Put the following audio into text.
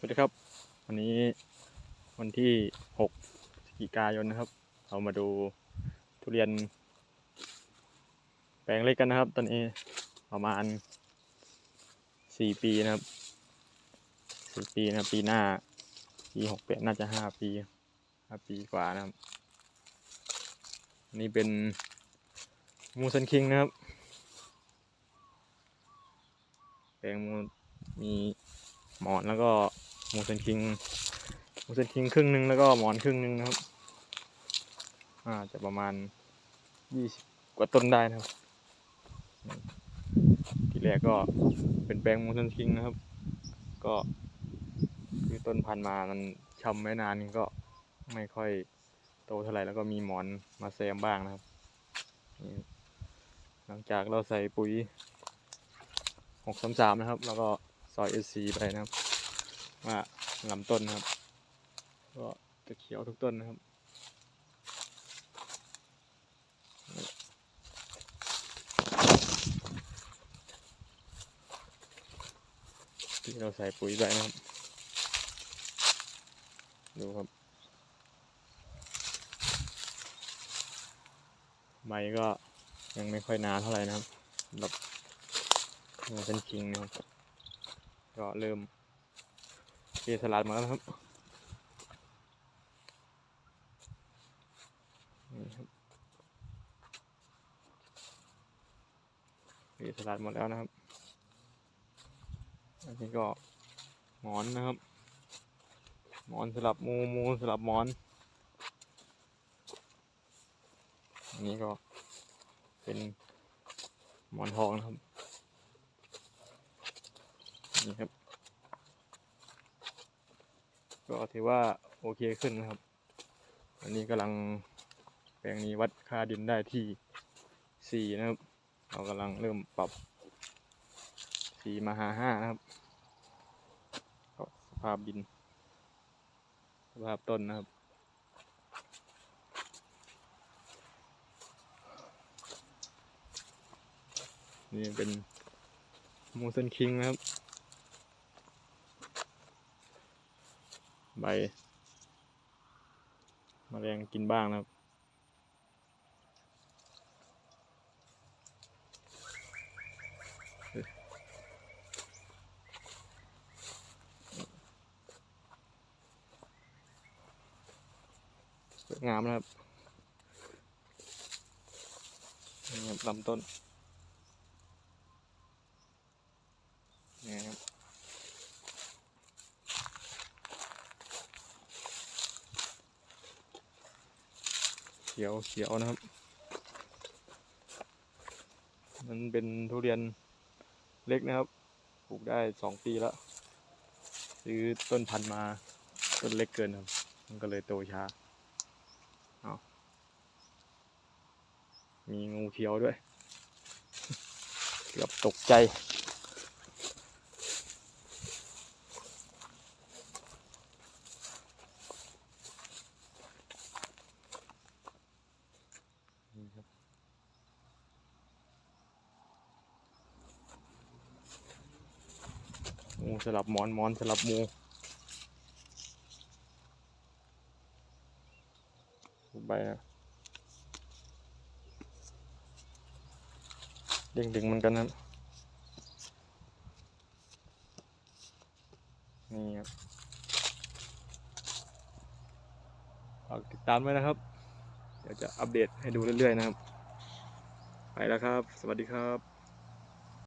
สวัสดีครับ วันนี้วันที่6พฤศจิกายนนะครับ เรามาดูทุเรียน แปลงเล็กกันนะครับ ตอนนี้ประมาณสี่ปีนะครับสี่ปีนะปีหน้า ปีหกแปดน่าจะห้าปีห้าปีกว่านะครับนนี่เป็นมูสันคิงนะครับแปลงมูมีหมอนแล้วก็ มูสันคิงมูสันคิงครึ่งหนึ่งแล้วก็หมอนครึ่งหนึ่งนะครับ อ่าจะประมาณยี่สิบกว่าต้นได้นะครับ ทีแรกก็เป็นแปลงมูสันคิงนะครับ ก็คือต้นพันธุ์มามันช้ำไม่นานก็ไม่ค่อยโตเท่าไหร่แล้วก็มีหมอนมาแซมบ้างนะครับ หลังจากเราใส่ปุ๋ยหกสามสามนะครับ แล้วก็ซอยเอซีไปนะครับ ว่าลำต้นนะครับ ก็จะเขียวทุกต้นนะครับที่เราใส่ปุ๋ยไปนะครับ ดูครับ ใบก็ยังไม่ค่อยหนาเท่าไหร่นะครับสำหรับมันเป็นจริงนะครับ ก็เริ่ม เทสลัดมาแล้วครับนี่ครับเทสลัดหมดแล้วนะครับอันนี้ก็หมอนนะครับ หมอนสลับมูมูสลับหมอนอันนี้ก็เป็นหมอนทองนะครับนี่ครับ ก็ถือว่าโอเคขึ้นนะครับ อันนี้กำลังแปลงนี้วัดค่าดินได้ที่สี่นะครับ เรากำลังเริ่มปรับสีมาหาห้านะครับก็สภาพดิน สภาพต้นนะครับนี่เป็นมูสันคิงนะครับ ใบมแมลงกินบ้างนะครับสวยงามนะครับลำต้นครับเขียวเขียวนะครับ มันเป็นทุเรียนเล็กนะครับ ปลูกได้สองปีแล้ว ซื้อต้นพันธุ์มาต้นเล็กเกินครับ มันก็เลยโตช้ามีงูเขียวด้วย เกือบตกใจ งูสลับหมอนหมอนสลับงูไปนะดึงดึงเหมือนกันนะครับนี่ครับฝากติดตามไว้นะครับ เดี๋ยวจะอัปเดตให้ดูเรื่อยๆนะครับ ไปแล้วครับ สวัสดีครับ